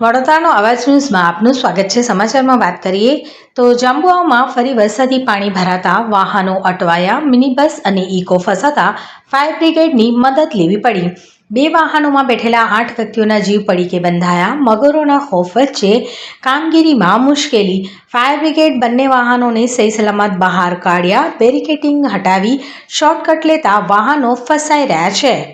વડોદરાનો અવાજ ન્યૂઝમાં આપનું સ્વાગત છે. સમાચારમાં વાત કરીએ તો જાંબુઆમાં ફરી વરસાદી પાણી ભરાતા વાહનો અટવાયા મિની બસ અને ઇકો ફસાતા ફાયર બ્રિગેડની મદદ લેવી પડી. બે વાહનોમાં બેઠેલા આઠ વ્યક્તિઓના જીવ પડીકે બંધાયા. મગરોના ખોફ વચ્ચે કામગીરીમાં મુશ્કેલી. ફાયર બ્રિગેડ બંને વાહનોને સહી સલામત બહાર કાઢ્યા. બેરિકેટિંગ હટાવી શોર્ટકટ લેતા વાહનો ફસાઈ રહ્યા છે.